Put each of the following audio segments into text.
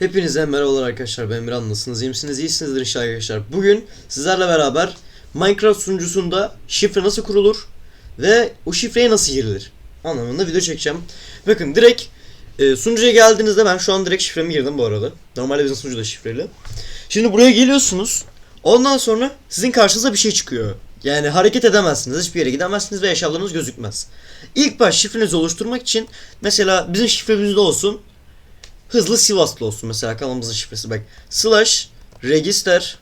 Hepinize merhabalar arkadaşlar ben Emirhan nasılsınız iyi misiniz? İyisinizdir inşallah arkadaşlar. Bugün sizlerle beraber Minecraft sunucusunda şifre nasıl kurulur Ve o şifreye nasıl girilir Anlamında video çekeceğim. Bakın direkt e, sunucuya geldiğinizde ben şu an direkt şifremi girdim bu arada. Normalde bizim sunucu da şifreli. Şimdi buraya geliyorsunuz Ondan sonra sizin karşınıza bir şey çıkıyor. Yani hareket edemezsiniz, hiçbir yere gidemezsiniz ve eşyalarınız gözükmez. İlk baş şifrenizi oluşturmak için mesela bizim şifremizde olsun hızlı Sivaslı olsun mesela kanalımızın şifresi bak. Slash register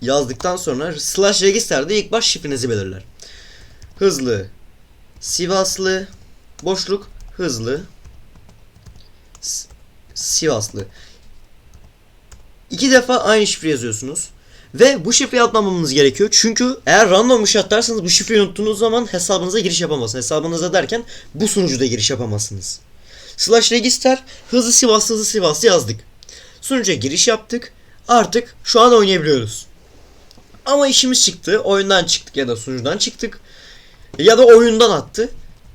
yazdıktan sonra slash register'de ilk baş şifrenizi belirler. Hızlı Sivaslı boşluk hızlı Sivaslı. İki defa aynı şifre yazıyorsunuz. Ve bu şifreyi atmamamız gerekiyor. Çünkü eğer random bir şey atarsanız bu şifreyi unuttuğunuz zaman hesabınıza giriş yapamazsınız. Hesabınıza derken bu sunucuda giriş yapamazsınız. Slash register hızlı Sivaslı hızlı Sivaslı yazdık. Sunucuya giriş yaptık. Artık şu an oynayabiliyoruz. Ama işimiz çıktı. Oyundan çıktık ya da sunucudan çıktık. Ya da oyundan attı.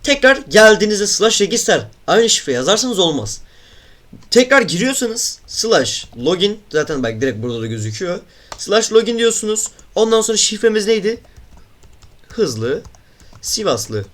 Tekrar geldiğinizde slash register aynı şifre yazarsanız olmaz. Tekrar giriyorsanız slash login zaten bak direkt burada da gözüküyor. Slash login diyorsunuz. Ondan sonra şifremiz neydi? Hızlı Sivaslı.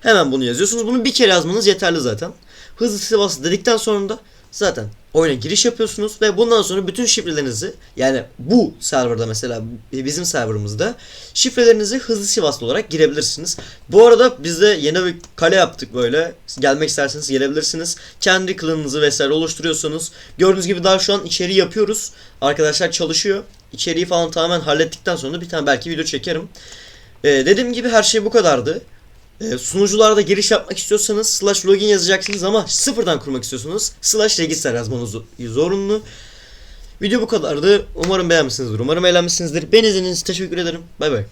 Hemen bunu yazıyorsunuz. Bunu bir kere yazmanız yeterli zaten. Hızlı Sivaslı dedikten sonra da zaten oyuna giriş yapıyorsunuz ve bundan sonra bütün şifrelerinizi yani bu serverda mesela bizim serverımızda şifrelerinizi hızlı Sivaslı olarak girebilirsiniz. Bu arada biz de yeni bir kale yaptık böyle. Gelmek isterseniz gelebilirsiniz. Kendi klanınızı vesaire oluşturuyorsunuz. Gördüğünüz gibi daha şu an içeriği yapıyoruz. Arkadaşlar çalışıyor. İçeriği falan tamamen hallettikten sonra bir tane belki video çekerim. Ee, dediğim gibi her şey bu kadardı. Ee, sunucularda giriş yapmak istiyorsanız slash login yazacaksınız ama sıfırdan kurmak istiyorsanız slash register yazmanız zorunlu. Video bu kadardı. Umarım beğenmişsinizdir. Umarım eğlenmişsinizdir. Beni izlediğiniz için teşekkür ederim. Bay bay.